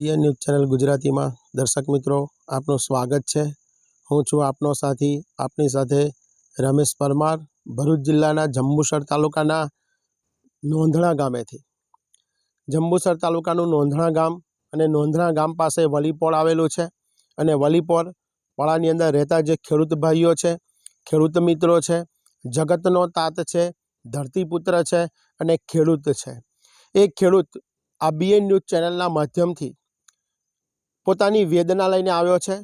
EN news channel ગુજરાતીમાં. દર્શક મિત્રો, આપનું સ્વાગત છે. હું છું આપનો સાથી, આપની સાથે રમેશ પરમાર, ભરૂચ જિલ્લાના જંબુસર તાલુકાના નોંધણા ગામેથી. જંબુસર તાલુકાનું નોંધણા ગામ અને નોંધણા ગામ પાસે વલીપોળ આવેલું છે અને વલીપોળ પાળાની અંદર રહેતા જે ખેડૂત ભાઈઓ છે, ખેડૂત મિત્રો છે, જગતનો તાત છે, ધરતીપુત્ર છે અને ખેડૂત છે. એ ખેડૂત આ બીએન ન્યૂઝ ચેનલના માધ્યમથી પોતાની વેદના લઈને આવ્યો છે,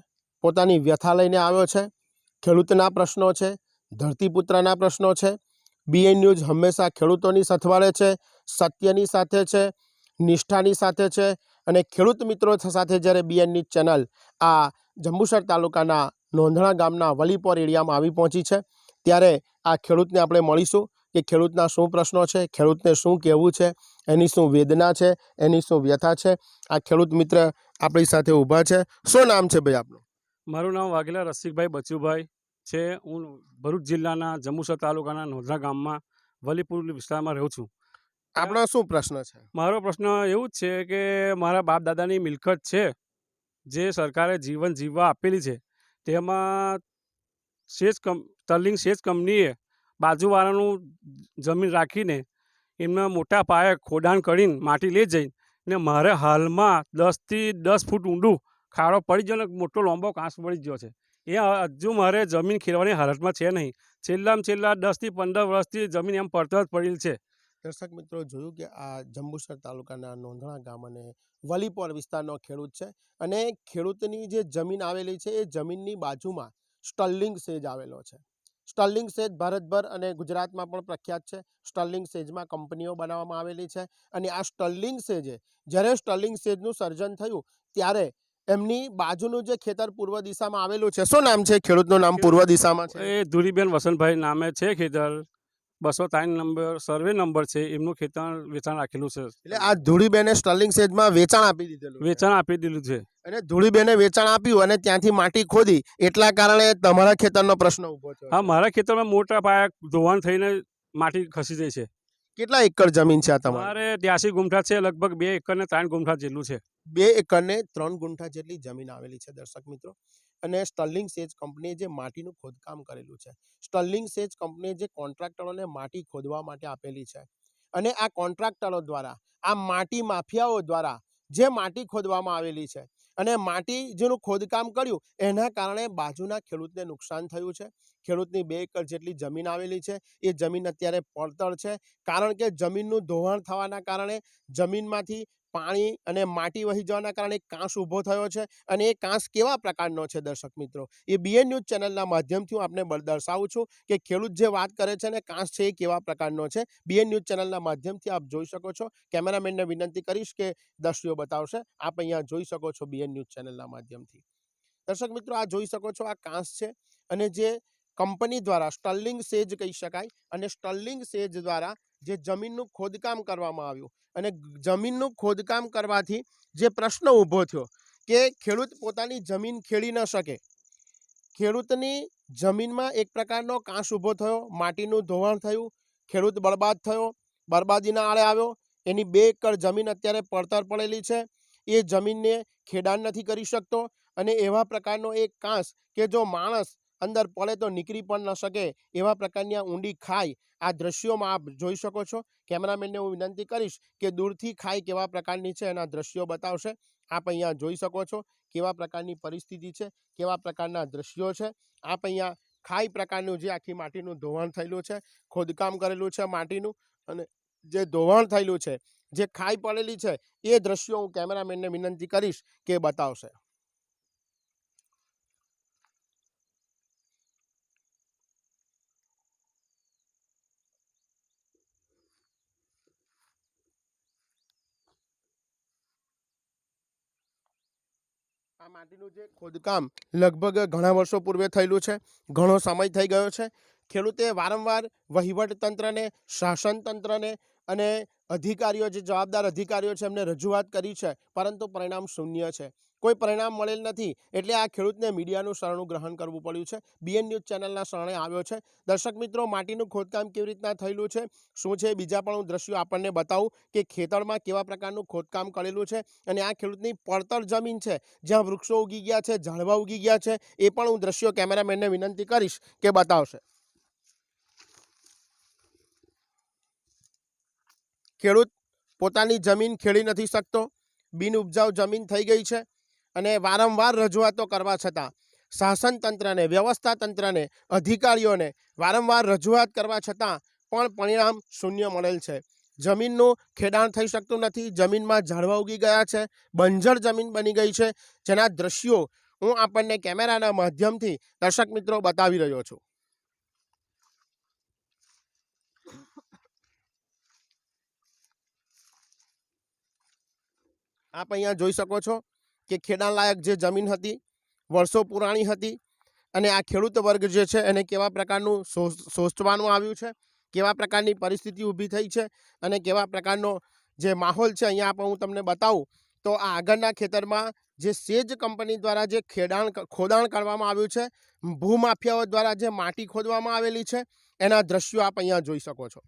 પોતાની વ્યથા લઈને આવ્યો છે, ખેડૂતના પ્રશ્નો છે, ધરતીપુત્રના પ્રશ્નો છે બીએન ન્યૂઝ હંમેશા ખેડૂતોની સથવાળે છે, સત્યની સાથે છે, નિષ્ઠાની સાથે છે અને ખેડૂત મિત્રો સાથે જ્યારે બીએન ન્યૂઝ ચેનલ આ જંબુસર તાલુકાના નોંધણા ગામના વલીપોર એરિયામાં આવી પહોંચી છે, ત્યારે આ ખેડૂતને આપણે મળીશું કે ખેડૂતના શું પ્રશ્નો છે, ખેડૂતને શું કહેવું છે એની શું વેદના છે એની શું વ્યથા છે? આ ખેડૂત મિત્ર આપણી સાથે ઊભા છે. શું નામ છે ભાઈ આપનું? મારું નામ વાઘેલા રસિકભાઈ બચુભાઈ છે. હું ભરૂચ જિલ્લાના જંબુસર તાલુકાના નોંધા ગામમાં વલીપુર વિસ્તારમાં રહું છું. આપણો શું પ્રશ્ન છે? મારો પ્રશ્ન એવું જ છે કે મારા બાપ દાદાની મિલકત છે જે સરકારે જીવન જીવવા આપેલી છે તેમાં સેચ કંપ સ્ટર્લિંગ સેચ કંપનીએ બાજુવાળાનું જમીન રાખીને એમના મોટા પાયે ખોડાણ કરીને માટી લઈ જઈ ને મારે હાલમાં દસથી દસ ફૂટ ઊંડું ખાડો પડી ગયો ને મોટો લાંબો કાંસ પડી ગયો છે. એ હજુ મારે જમીન ખેડવાની હાલતમાં છે નહીં. છેલ્લામાં છેલ્લા દસથી પંદર વર્ષથી જમીન એમ પડતર જ પડેલ છે. દર્શક મિત્રો, જોયું કે આ જંબુસર તાલુકાના નોંધણા ગામ અને વલીપોર વિસ્તારનો ખેડૂત છે અને ખેડૂતની જે જમીન આવેલી છે એ જમીનની બાજુમાં સ્ટર્લિંગ સેજ આવેલો છે. સ્ટર્લિંગ સેજ ભારતભર અને ગુજરાતમાં પણ પ્રખ્યાત છે. સ્ટર્લિંગ સેજમાં કંપનીઓ બનાવવામાં આવેલી છે અને આ સ્ટર્લિંગ સેજે જ્યારે સ્ટર્લિંગ સેજનું સર્જન થયું ત્યારે એમની બાજુનું જે ખેતર પૂર્વ દિશામાં આવેલું છે. શું નામ છે? ખેડૂતનું નામ પૂર્વ દિશામાં છે? એ ધુરીબેન વસંતભાઈ નામે છે ખેતર. બસો ત્રણ નંબર સર્વે નંબર છે એમનું ખેતર વેચાણ રાખેલું છે. એટલે આ ધૂળીબેને સ્ટર્લિંગ સેજમાં વેચાણ આપી દીધેલું વેચાણ આપી દીધેલું છે. અને ધૂળીબેને વેચાણ આપ્યું અને ત્યાંથી માટી ખોદી એટલા કારણે તમારા ખેતરનો પ્રશ્ન ઊભો થયો હા મારા ખેતરમાં મોટા પાયા ધોવાણ થઈને માટી ખસી જાય છે. કેટલા એકર જમીન છે આ તમારે? ત્યાંસી ગુમઠા છે લગભગ બે એકર ને ત્રણ ગુમઠા જેટલું છે. બે એકરને ત્રણ ગુંઠા જેટલી જમીન આવેલી છે, દર્શક મિત્રો. અને સ્ટર્લિંગ સેજ કંપનીએ જે માટીનું ખોદકામ કરેલું છે. સ્ટર્લિંગ સેજ કંપનીએ જે કોન્ટ્રાક્ટરોને માટી ખોદવા માટે આપેલી છે. અને આ કોન્ટ્રાક્ટરો દ્વારા, આ માટી માફિયાઓ દ્વારા જે માટી ખોદવામાં આવેલી છે. અને માટી જેનું ખોદકામ કર્યું, એના કારણે બાજુના ખેડૂતને નુકસાન થયું છે. ખેડૂતની બે એકર જેટલી જમીન આવેલી છે. એ જમીન અત્યારે પડતર છે. કારણ કે જમીનનું ધોવાણ થવાના કારણે જમીનમાંથી પાણી અને માટી વહી જવાના કારણે કાંસ ઊભો થયો છે અને એ કાંસ કેવા પ્રકારનો છે દર્શક મિત્રો? એ બીએન ન્યૂઝ ચેનલના માધ્યમથી હું આપને દર્શાવું છું કે ખેડૂત જે વાત કરે છે ને કાંસ છે એ કેવા પ્રકારનો છે? બીએન ન્યૂઝ ચેનલના માધ્યમથી આપ જોઈ શકો છો. કેમેરામેનને વિનંતી કરીશ કે દ્રશ્યો બતાવશે. આપ અહીંયા જોઈ શકો છો બીએન ન્યૂઝ ચેનલના માધ્યમથી. દર્શક મિત્રો, આ જોઈ શકો છો આ કાંસ છે અને જે કંપની દ્વારા સ્ટર્લિંગ સેજ કહી શકાય અને સ્ટર્લિંગ સેજ દ્વારા જે જમીનનું ખોદકામ કરવામાં આવ્યું અને જમીનનું ખોદકામ કરવાથી જે પ્રશ્ન ઊભો થયો કે ખેડૂત પોતાની જમીન ખેડી ન શકે. ખેડૂતની જમીનમાં એક પ્રકારનો કાંસ ઊભો થયો, માટીનું ધોવાણ થયું, ખેડૂત બરબાદ થયો, બરબાદીના આળે આવ્યો. એની બે એકર જમીન અત્યારે પડતર પડેલી છે. એ જમીનને ખેડાણ નથી કરી શકતો અને એવા પ્રકારનો એક કાંસ કે જો માણસ અંદર પડે તો નીકળી પણ ન શકે, એવા પ્રકારની આ ઊંડી ખાઈ આ દ્રશ્યોમાં આપ જોઈ શકો છો. કેમેરામેનને હું વિનંતી કરીશ કે દૂરથી ખાઈ કેવા પ્રકારની છે એના દ્રશ્યો બતાવશે. આપ અહીંયા જોઈ શકો છો કેવા પ્રકારની પરિસ્થિતિ છે, કેવા પ્રકારના દ્રશ્યો છે. આપ અહીંયા ખાઈ પ્રકારનું જે આખી માટીનું ધોવાણ થયેલું છે, ખોદકામ કરેલું છે માટીનું અને જે ધોવાણ થયેલું છે, જે ખાઈ પડેલી છે, એ દ્રશ્યો હું કેમેરામેનને વિનંતી કરીશ કે બતાવશે. આ માટીનું જે ખોદકામ લગભગ ઘણા વર્ષો પૂર્વે થયેલું છે, ઘણો સમય થઈ ગયો છે. ખેડૂતે વારંવાર વહીવટ તંત્રને શાસન તંત્રને અને અધિકારીઓ, જે જવાબદાર અધિકારીઓ છે એમને રજૂઆત કરી છે, પરંતુ પરિણામ શૂન્ય છે. કોઈ પરિણામ મળેલ નથી. એટલે આ ખેડૂતને મીડિયાનું શરણું ગ્રહણ કરવું પડ્યું છે. બીએન ન્યૂઝ ચેનલના શરણે આવ્યો છે. દર્શક મિત્રો, માટીનું ખોદકામ કેવી રીતના થયેલું છે? શું છે? બીજા પણ હું દ્રશ્યો આપણને બતાવું કે ખેતરમાં કેવા પ્રકારનું ખોદકામ કરેલું છે અને આ ખેડૂતની પડતર જમીન છે. જ્યાં વૃક્ષો ઉગી ગયા છે, ઝાડવા ઉગી ગયા છે, એ પણ હું દ્રશ્યો કેમેરામેનને વિનંતી કરીશ કે બતાવશે. ખેડૂત પોતાની જમીન ખેડી નથી શકતો. બિન ઉપજાઉ જમીન થઈ ગઈ છે. અને વારંવાર રજૂઆતો કરવા છતાં શાસન તંત્રને, વ્યવસ્થા તંત્રને, અધિકારીઓને વારંવાર રજૂઆત કરવા છતાં પણ પરિણામ શૂન્ય મળેલ છે. જમીનનું ખેડાણ થઈ શકતું નથી, જમીનમાં ઝાડવા ઉગી ગયા છે, બંજર જમીન બની ગઈ છે. જેના દ્રશ્યો હું આપણને કેમેરાના માધ્યમથી દર્શક મિત્રો બતાવી રહ્યો છું. આપ અહીંયા જોઈ શકો છો કે ખેડાણલાયક જે જમીન હતી, વર્ષો પુરાણી હતી અને આ ખેડૂત વર્ગ જે છે એને કેવા પ્રકારનું શોષવાનું આવ્યું છે, કેવા પ્રકારની પરિસ્થિતિ ઊભી થઈ છે અને કેવા પ્રકારનો જે માહોલ છે અહીંયા પણ હું તમને બતાવું, તો આ આગળના ખેતરમાં જે સેજ કંપની દ્વારા જે ખેડાણ, ખોદાણ કરવામાં આવ્યું છે ભૂમાફિયાઓ દ્વારા જે માટી ખોદવામાં આવેલી છે, એના દ્રશ્યો આપ અહીંયા જોઈ શકો છો.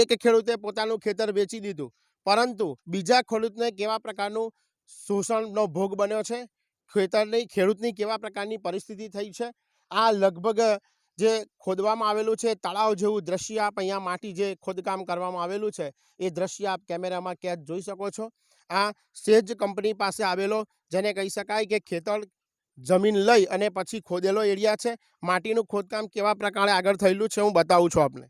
એક ખેડૂતે પોતાનું ખેતર વેચી દીધું. પરંતુ બીજા ખેડૂતને કેવા પ્રકારનું શોષણનો ભોગ બન્યો છે? ખેતરની, ખેડૂતની કેવા પ્રકારની પરિસ્થિતિ થઈ છે? આ લગભગ જે ખોદવામાં આવેલું છે, તળાવ જેવું દ્રશ્ય આપ અહીંયા માટી જે ખોદકામ કરવામાં આવેલું છે, એ દ્રશ્ય આપ કેમેરામાં કેદ જોઈ શકો છો. આ સેજ કંપની પાસે આવેલો, જેને કહી શકાય કે ખેતર જમીન લઈ અને પછી ખોદેલો એરિયા છે. માટીનું ખોદકામ કેવા પ્રકારે આગળ થયેલું છે, હું બતાવું છું આપને.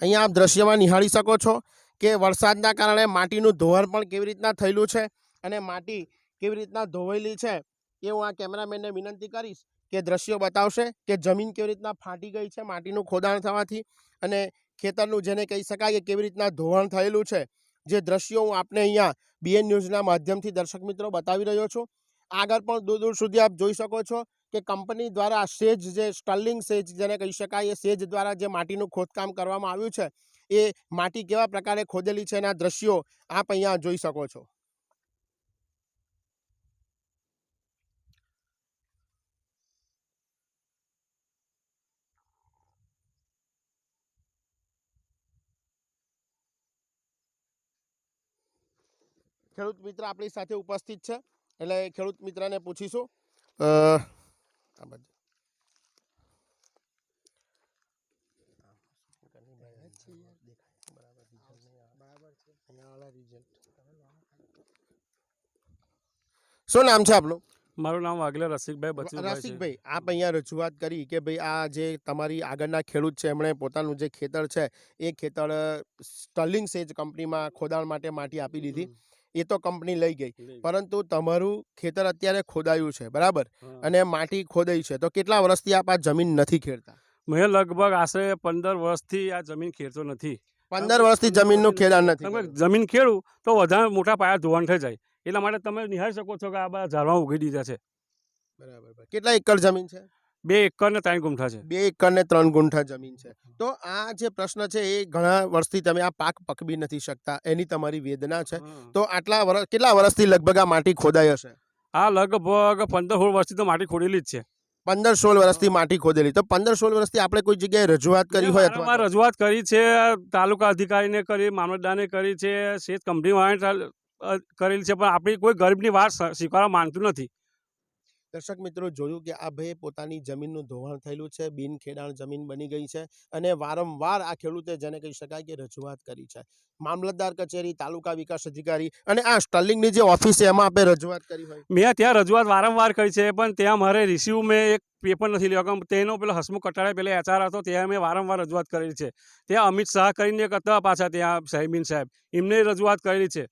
અહીંયા આપ દ્રશ્યમાં નિહાળી શકો છો કે વરસાદના કારણે માટીનું ધોવાણ પણ કેવી રીતના થયેલું છે અને માટી કેવી રીતના ધોવાયેલી છે એ હું આ કેમેરામેનને વિનંતી કરીશ કે દ્રશ્યો બતાવશે કે જમીન કેવી રીતના ફાટી ગઈ છે માટીનું ખોદાણ થવાથી અને ખેતરનું જેને કહી શકાય કે કેવી રીતના ધોવાણ થયેલું છે. જે દ્રશ્યો હું આપને અહીંયા બીએન ન્યૂઝના માધ્યમથી દર્શક મિત્રો બતાવી રહ્યો છું. આગળ પણ દૂર દૂર સુધી આપ જોઈ શકો છો કે કંપની દ્વારા સેજ જે સ્ટર્લિંગ સેજ જેને કહી શકાય, એ સેજ દ્વારા જે માટીનું ખોદકામ કરવામાં આવ્યું છે, એ માટી કેવા પ્રકારે ખોદેલી છે એના દ્રશ્યો આપ અહીંયા જોઈ શકો છો. ખેડૂત મિત્ર આપણી સાથે ઉપસ્થિત છે, એટલે ખેડૂત મિત્રને પૂછીશું. આ બાજુ. શું નામ છે આપનું? મારું નામ વાઘેલા રસિકભાઈ બચુભાઈ છે. રસિકભાઈ આપ અહીંયા રજૂઆત કરી કે ભાઈ આ જે તમારી આગળના ખેડૂત છે એમણે પોતાનું જે ખેતર છે એ ખેતર સ્ટર્લિંગ સેજ કંપનીમાં ખોદાણ માટે માટી આપી દીધી. એ તો કંપની લઈ ગઈ. પરંતુ તમારું ખેતર અત્યારે ખોદાયું છે બરાબર? અને માટી ખોદાઈ છે તો કેટલા વર્ષથી આપ આ જમીન નથી ખેડતા? મેં લગભગ આશરે પંદર વર્ષથી આ જમીન ખેડતો નથી. પંદર વર્ષથી જમીનનું ખેડાણ નથી તમે જમીન ખેડું તો વધારે મોટા પાયા ધોવાણ થઈ જાય. એટલા માટે તમે નિહાળી શકો છો કે આ બધા ઝાડવા ઉગી દીધા છે. બરાબર બરાબર. કેટલા એકર જમીન છે? બે એકર ને ત્રણ ગુંઠા છે. બે એકર ને ત્રણ ગુંઠા જમીન છે. તો આ જે પ્રશ્ન છે એ ઘણા વર્ષથી તમે આ પાક પકવી નથી શકતા એની તમારી વેદના છે. તો આટલા વર્ષ કેટલા વર્ષથી લગભગ આ માટી ખોદાઈ હશે? આ લગભગ પંદર સોળ વર્ષથી તો માટી ખોડેલી જ છે. પંદર સોળ વર્ષથી માટી ખોદેલી. તો પંદર સોળ વર્ષથી આપણે કોઈ જગ્યાએ રજૂઆત કરી હોય અથવા રજૂઆત કરી છે તાલુકા અધિકારીને કરી મામલતદારને કરી છે શેત કંપની વાળાને કરેલી છે પણ આપણી કોઈ ગરીબની વાત સ્વીકારવા માંગતું નથી. દર્શક મિત્રો, જોયું કે આ ભાઈએ પોતાની જમીનનું ધોવાણ થયેલું છે, બિનખેડાણ જમીન બની ગઈ છે અને વારંવાર આ ખેડૂતે જેને કહી શકાય કે રજૂઆત કરી છે. મામલતદાર કચેરી, તાલુકા વિકાસ અધિકારી અને આ સ્ટર્લિંગની જે ઓફિસ છે એમાં આપણે રજૂઆત કરી હોય. મેં ત્યાં રજૂઆત વારંવાર કરી છે, પણ ત્યાં મારે રિસીવ મેં એક પેપર નથી લેવા તેનો પેલો હસમુખ કટાળે પેલા એચઆર હતો, ત્યાં મેં વારંવાર રજૂઆત કરેલી છે. ત્યાં અમિત શાહ કરીને એક હતા પાછા ત્યાં સાહેબીન સાહેબ, એમને રજૂઆત કરેલી છે.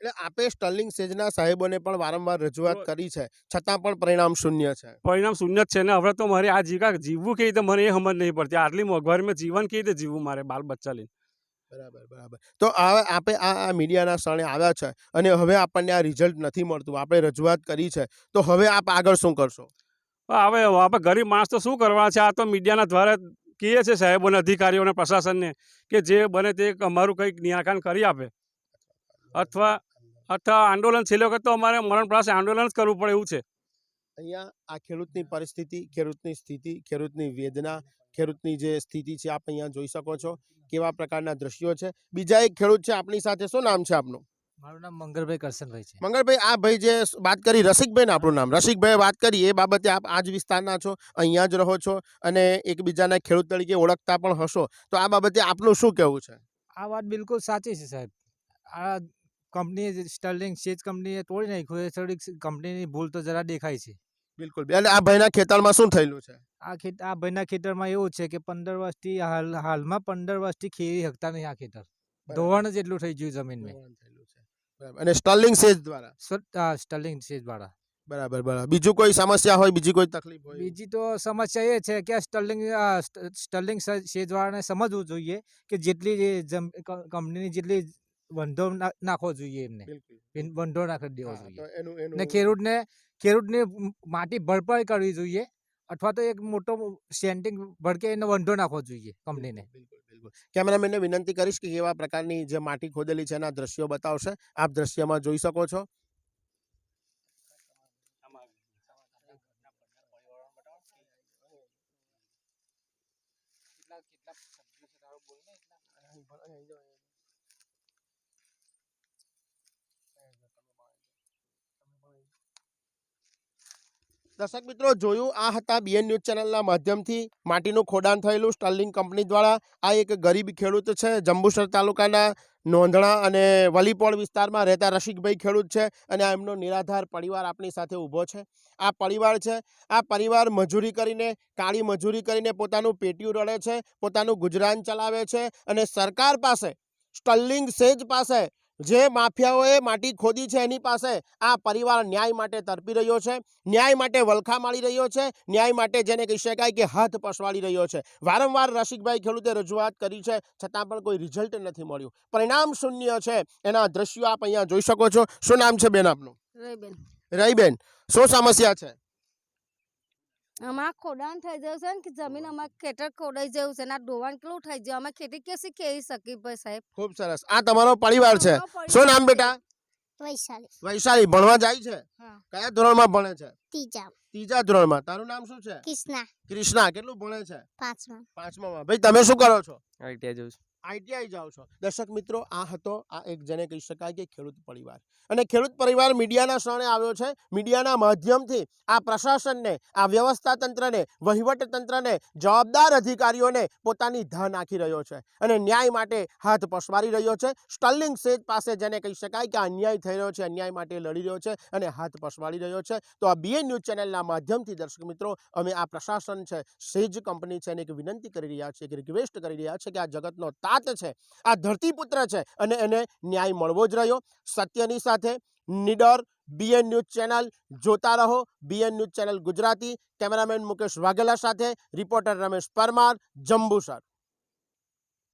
એટલે આપે સ્ટર્લિંગ સેજના સાહેબોને પણ વારંવાર રજૂઆત કરી છે. છતાં પણ પરિણામ શૂન્ય છે. પરિણામ શૂન્ય જ છે ને? હવે તો મારે આ જીવકા જીવવું કેવી રીતે? મને એ સમજ નહીં પડતી. આટલી મોંઘવારીમાં જીવન કેવી રીતે જીવવું મારે બાલ બચ્ચા લઈને? બરાબર બરાબર. તો આ આપે આ આ મીડિયાના સ્થળે આવ્યા છે અને હવે આપણને આ રિઝલ્ટ નથી મળતું. આપણે રજૂઆત કરી છે. તો હવે આપ આગળ શું કરશો? હવે આપણે ગરીબ માણસ તો શું કરવા છે? આ તો મીડિયાના દ્વારા કહીએ છે સાહેબોને અધિકારીઓને પ્રશાસનને કે જે બને તે અમારું કંઈક નિરાકરણ કરી આપે. અથવા અથવા આંદોલન છેલ્લે વખત તો અમારે મરણ પાસે આંદોલન જ કરવું પડે એવું છે. અહીંયા આ ખેડૂતની પરિસ્થિતિ ખેડૂતની સ્થિતિ ખેડૂતની વેદના ખેડૂતની જે સ્થિતિ છે આપ અહીંયા જોઈ શકો છો કેવા પ્રકારના દ્રશ્યો છે. બીજા એક ખેડૂત છે આપની સાથે શું નામ છે આપનું? મારું નામ મંગળભાઈ કરશનભાઈ છે. મંગળભાઈ આ ભાઈ જે વાત કરી રસિકભાઈ આપણું નામ. રસિકભાઈ વાત કરી એ બાબતે આપ આ જ વિસ્તારના છો અહીંયા જ રહો છો અને એકબીજાના ખેડૂત તરીકે ઓળખતા પણ હશો. તો આ બાબતે આપનું શું કહેવું છે? આ વાત બિલકુલ સાચી છે સાહેબ. આ કંપની સ્ટર્લિંગ સેજ કંપનીએ તોડી નાખ્યું. એ થોડીક કંપનીની ભૂલ તો જરા દેખાય છે. બિલકુલ. અને આ ભાઈના ખેતરમાં શું થયેલું છે? આ ખેત આ ભાઈના ખેતરમાં એવું છે કે પંદર વર્ષથી હાલ હાલમાં પંદર વર્ષથી ખેરી શકતા નહીં આ ખેતર. ધોવાણ જેટલું થઈ ગયું જમીનમાં થયેલું છે. અને સ્ટર્લિંગ સેજ દ્વારા? સ્ટર્લિંગ સેજ વાળા બરાબર બરાબર. બીજું કોઈ સમસ્યા હોય બીજી કોઈ તકલીફ હોય? બીજી તો સમસ્યા એ છે કે સ્ટર્લિંગ સ્ટર્લિંગ સેજવાળાને સમજવું જોઈએ કે જેટલી કંપનીની જેટલી વંધો ના- નાખવો જોઈએ એમને. વંધો નાખી દેવો જોઈએ. ને ખેડૂતને ખેડૂતને માટી ભરપાઈ કરવી જોઈએ અથવા તો એક મોટો સેન્ટિંગ ભડકે એને વંધો નાખવો જોઈએ કંપનીને. કેમેરામેનને વિનંતી કરીશ કે એવા પ્રકારની જે માટી ખોદેલી છે એના દ્રશ્યો બતાવશે. આપ દ્રશ્યમાં જોઈ શકો છો. દર્શક મિત્રો, જોયું આ હતા બીએન ન્યૂઝ ચેનલના માધ્યમથી માટીનું ખોડાણ થયેલું સ્ટર્લિંગ કંપની દ્વારા. આ એક ગરીબ ખેડૂત છે, જંબુસર તાલુકાના નોંધણા અને વલીપોળ વિસ્તારમાં રહેતા રસિકભાઈ ખેડૂત છે અને આ એમનો નિરાધાર પરિવાર આપણી સાથે ઊભો છે. આ પરિવાર છે, આ પરિવાર મજૂરી કરીને, કાળી મજૂરી કરીને પોતાનું પેટીયું રડે છે, પોતાનું ગુજરાન ચલાવે છે અને સરકાર પાસે સ્ટર્લિંગ સેજ પાસે જે માફિયાઓએ માટી ખોદી છે એની પાસે આ પરિવાર ન્યાય માટે તરપી રહ્યો છે ન્યાય માટે વલખા માળી રહ્યો છે ન્યાય માટે જેને કહી શકાય કે હાથ પસવાડી રહ્યો છે. વારંવાર રસિકભાઈ ખેડૂતે રજૂઆત કરી છે છતાં પણ કોઈ રિઝલ્ટ નથી મળ્યું. પરિણામ શૂન્ય છે એના દ્રશ્યો આપ અહીંયા જોઈ શકો છો. શું નામ છે બેન આપનું? રહીબેન રહીબેન શું સમસ્યા છે? અમાર ખોડાણ થઈ જવું છે ને કે જમીન અમારે ખેતર ખોડાઈ જવું છે ને આ ડોવાણ કેટલું થઈ ગયું? અમે ખેતી કેસી કેવી શકી ભાઈ સાહેબ? ખૂબ સરસ. આ તમારો પરિવાર છે. શું નામ બેટા? વૈશાલી. વૈશાલી. ભણવા જાય છે? કયા કયા ધોરણમાં ભણે છે? ત્રીજા. ત્રીજા ધોરણમાં. તારું નામ શું છે? કૃષ્ણા ક્રિષ્ના. કેટલું ભણે છે? પાંચમા. પાંચમામાં. ભાઈ તમે શું કરો છો? આઈટીઆઈ જઉં છું. આઈટીઆઈ જાઓ છો. દર્શક મિત્રો, આ હતો, આ એક જેને કહી શકાય કે ખેડૂત પરિવાર. અને ખેડૂત પરિવાર મીડિયાના શરણે આવ્યો છે. મીડિયાના માધ્યમથી આ પ્રશાસનને, આ વ્યવસ્થા તંત્રને, વહીવટ તંત્રને, જવાબદાર અધિકારીઓને પોતાની ધા નાખી રહ્યો છે. અને ન્યાય માટે હાથ પસવારી રહ્યો છે. સ્ટર્લિંગ સેજ પાસે જેને કહી શકાય કે અન્યાય થઈ રહ્યો છે, અન્યાય માટે લડી રહ્યો છે અને હાથ પસવાડી રહ્યો છે. તો આ બીએ ન્યૂઝ ચેનલના માધ્યમથી દર્શક મિત્રો, અમે આ પ્રશાસન છે, સેજ કંપની છે એને એક વિનંતી કરી રહ્યા છીએ, એક રિક્વેસ્ટ કરી રહ્યા છે કે આ જગતનો તાત છે. આ ધરતીપુત્ર છે અને એને ન્યાય મળવો જ રહ્યો. સત્યની સાથે નિડર, બીએન ન્યૂઝ ચેનલ જોતા રહો. BN news channel Gujarati. Cameraman Mukesh Vaghela સાથે રિપોર્ટર રમેશ પરમાર, જંબુસર.